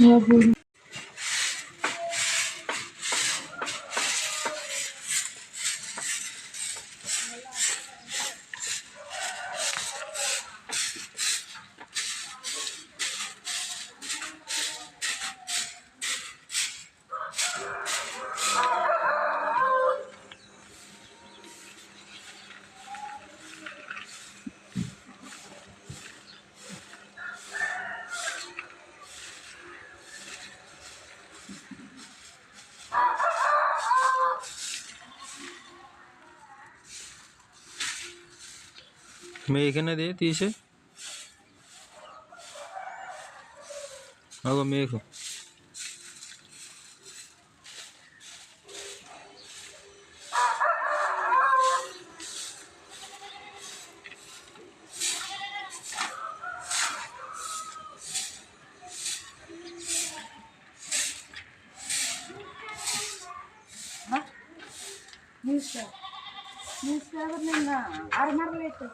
Я буду. মেয়ে এখানে দিয়ে দিয়েছে আগো মেয়ে খো Newspaper. Newspaper, no. Armor later.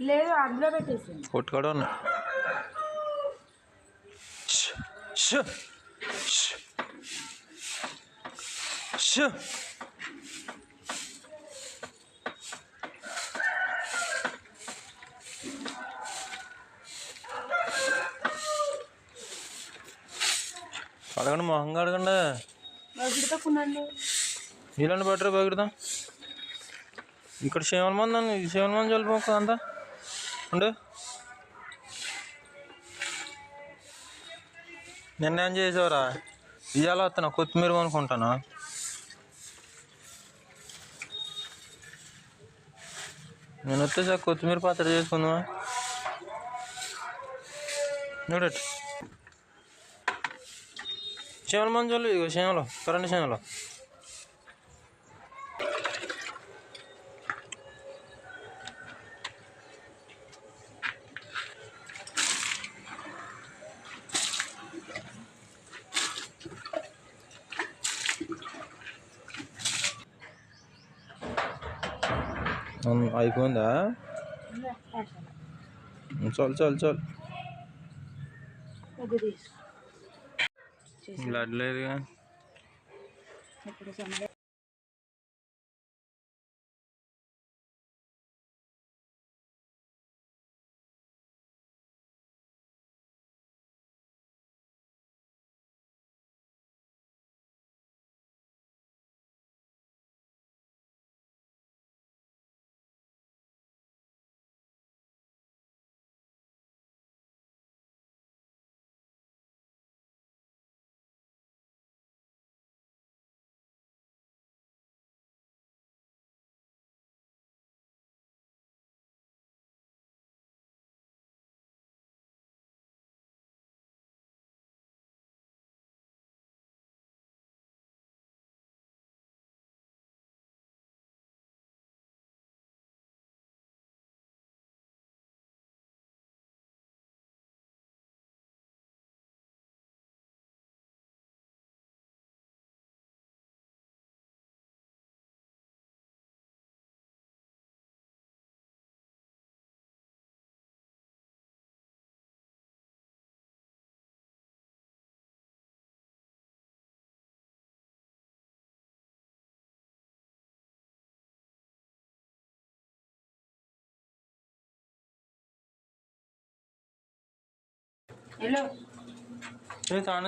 లేదు అందులో పెట్టేసింది. కొట్టుకోవడం ఉన్నా ష్, ష్, ష్, ష్. అడగండి మొహంగా అడగండి ఇలాంటి బెటర్ పగిడదాం ఇక్కడ సేవల మంది అండి సేవల మంది చల్లిపోక అంతా. ఉండు. నిన్న ఏం చేసావురా? ఇవాళ వస్తున్నా కొత్తిమీర అనుకుంటానా నేను వస్తే సార్ కొత్తిమీర పాత్ర చేసుకుందామా? చూడట్ చేవల మంది చల్లు ఇగో కరెంట్ శివలో అయిపోయిందా చాలు చాలు చాలు బ్లడ్ లేదుగా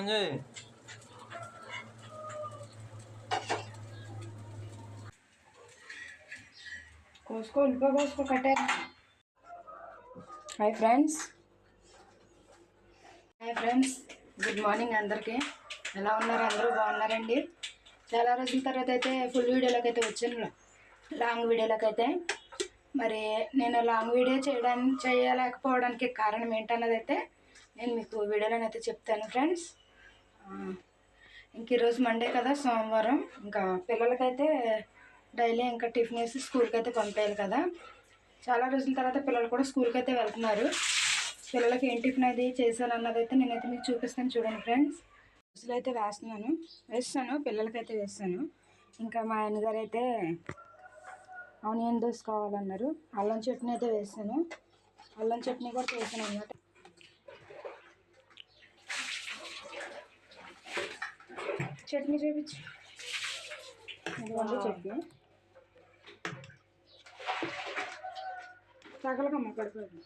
చేయి. కోసుకో ఉల్లిపాయ కోసుకో కట్టే hi friends. Hi friends. Good morning అందరికీ. ఎలా ఉన్నారు? అందరూ బాగున్నారండి? చాలా రోజుల తర్వాత అయితే ఫుల్ వీడియోలోకి అయితే వచ్చాను. లాంగ్ వీడియోలోకి అయితే. మరి నేను లాంగ్ వీడియో చేయడానికి చేయలేకపోవడానికి కారణం ఏంటన్నది అయితే నేను మీకు వీడియోలోనే అయితే చెప్తాను ఫ్రెండ్స్. ఇంక ఈరోజు మండే కదా సోమవారం. ఇంకా పిల్లలకైతే డైలీ ఇంకా టిఫిన్ వేసి స్కూల్కి అయితే పంపేయాలి కదా. చాలా రోజుల తర్వాత పిల్లలు కూడా స్కూల్కి అయితే వెళ్తున్నారు. పిల్లలకి ఏం టిఫిన్ అది చేశాను అన్నది అయితే నేనైతే మీకు చూపిస్తాను చూడండి ఫ్రెండ్స్. రోజులు అయితే వేస్తున్నాను. వేస్తాను పిల్లలకైతే వేస్తాను. ఇంకా మా ఆయనగారు అయితే ఆనియన్ దోశ కావాలన్నారు. అల్లం చట్నీ అయితే వేస్తాను. అల్లం చట్నీ కూడా చేశాను అన్నమాట చట్నీ చూపించు ఇదిగోండి చట్నీ తగలకమ్మ పడిపోయింది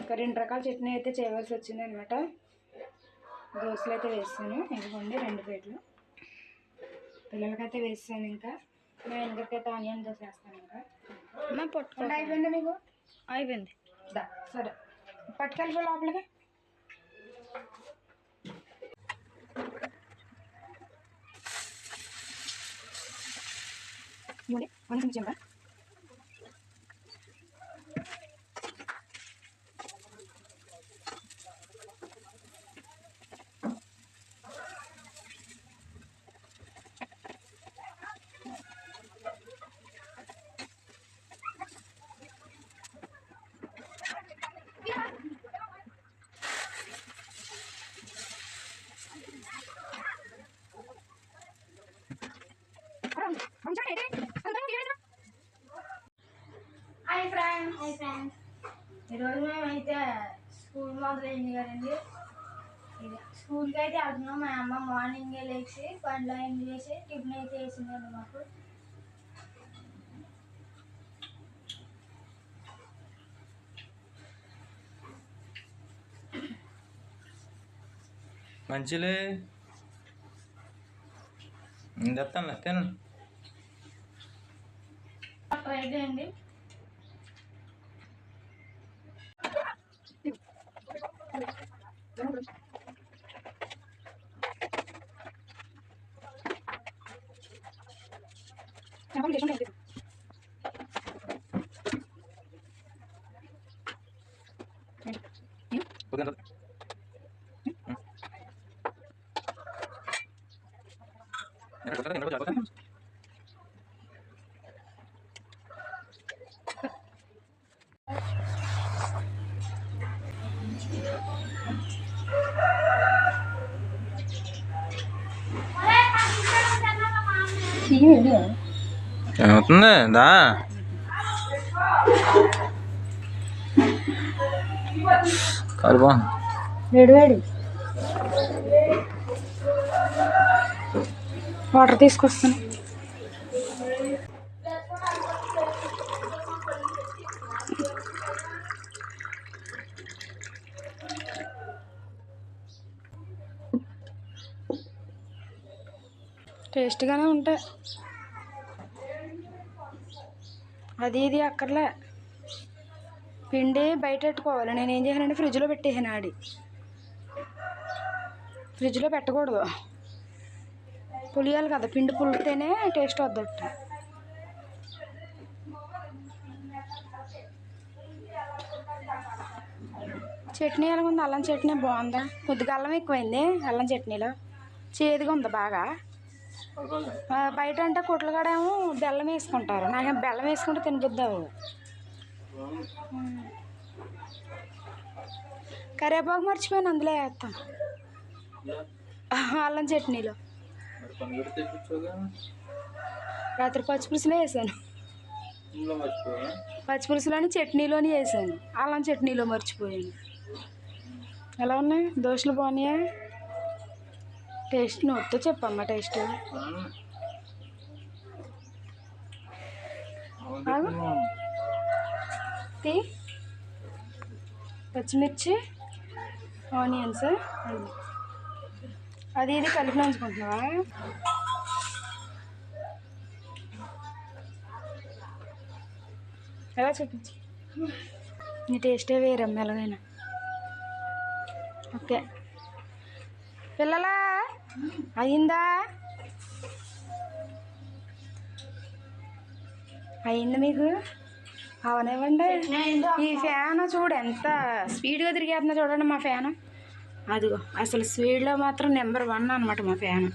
ఒక రెండు రకాల చట్నీ అయితే చేయవలసి వచ్చింది అనమాట దోశలు అయితే వేస్తాను. ఇదిగోండి రెండు ప్లేట్లు. పిల్లలకైతే వేస్తాను ఇంకా. మా ఇంకైతే ఆనియన్ దోశ వేస్తాను ఇంకా. వంట అయిపోయింది మీకు? అయిపోయింది. దా సరే. పట్టుకెళ్ళిపో లోపలికి. ఇవ్వండి వన్ నిమిషం రా. హాయ్ ఫ్రెండ్స్ హాయ్ ఫ్రెండ్స్ ఈరోజు మేమైతే స్కూల్ మొదలైంది కదండి. స్కూల్కి అయితే వెళ్తున్నాం. మా అమ్మ మార్నింగే లేచి పండ్లు అయింది వేసి టిఫిన్ అయితే వేసిందండి మాకు. మంచిలే. తెస్తాను తినండి ట్రై చేయండి 야, 어떤데? 나. 가르반. 레드웨리. వాటర్ తీసుకొస్తాను. టేస్ట్గానే ఉంటాయి. అది ఇది అక్కర్లే. పిండి బయట పెట్టుకోవాలి. నేను ఏం చేశానంటే ఫ్రిడ్జ్లో పెట్టేసాను ఆడి. ఫ్రిడ్జ్లో పెట్టకూడదు. పులియాలి కదా పిండి పులితేనే టేస్ట్ వద్దట. చట్నీ ఎలా ఉంది? అల్లం చట్నీ బాగుందా? కొద్దిగా అల్లం ఎక్కువైంది అల్లం చట్నీలో. చేదుగా ఉంది బాగా. బయట అంటే కొట్లు కాడేమో బెల్లం వేసుకుంటారు. నాకు బెల్లం వేసుకుంటే తినబుద్దావు కరివేపాకు మర్చిపోయాను అందులో వేస్తాం అల్లం చట్నీలో. రాత్రి పచ్చిపులుసులో వేసాను పచ్చిపులుసులోని చట్నీలోని వేసాను అల్లం చట్నీలో మర్చిపోయాను. ఎలా ఉన్నాయి? దోశలు బాగున్నాయా? టేస్ట్ నోట్తో చెప్పమ్మా టేస్ట్. పచ్చిమిర్చి? ఆనియన్స్? అది ఇది కలిపి నంచుకుంటున్నావా ఎలా చూపించు? నీ టేస్టే వేరమ్మ ఎలాగైనా. ఓకే. పిల్లలా అయిందా? అయింది మీకు? అవనివ్వండి. ఈ ఫ్యాన్ చూడు ఎంత స్పీడ్గా తిరిగేస్తుందో చూడండి మా ఫ్యాన్. అదిగో అసలు స్పీడ్లో మాత్రం నెంబర్ వన్ అనమాట మా ఫ్యాన్.